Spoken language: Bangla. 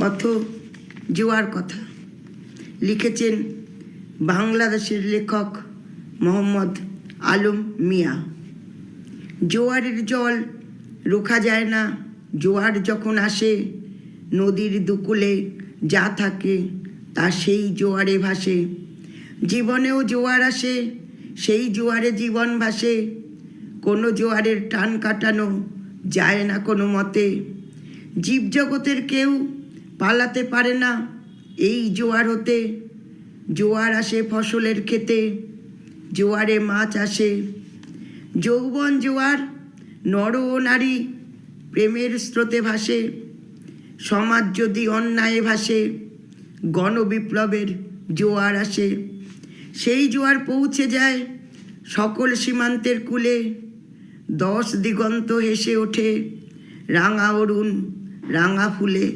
পথ জোয়ার কথা। লিখেছেন বাংলাদেশের লেখক মোহাম্মদ আলম মিয়া। জোয়ারের জল রোখা যায় না, জোয়ার যখন আসে, নদীর দুকুলে যা থাকে তা সেই জোয়ারে ভাসে। জীবনেও জোয়ার আসে, সেই জোয়ারে জীবন ভাসে। কোনো জোয়ারের টান কাটানো যায় না কোনো মতে। জীবজগতের কেউ পালাতে পারে না এই জোয়ার হতে। জোয়ার আসে ফসলের খেতে জোয়ারে মাছ আসে। যৌবন জোয়ার, নর ও নারী প্রেমের স্রোতে ভাসে। সমাজ যদি অন্যায় ভাসে, গণবিপ্লবের জোয়ার আসে। সেই জোয়ার পৌঁছে যায় সকল সীমান্তের কূলে। দশ দিগন্ত হেসে ওঠে রাঙা অরুণ, রাঙা ফুলে।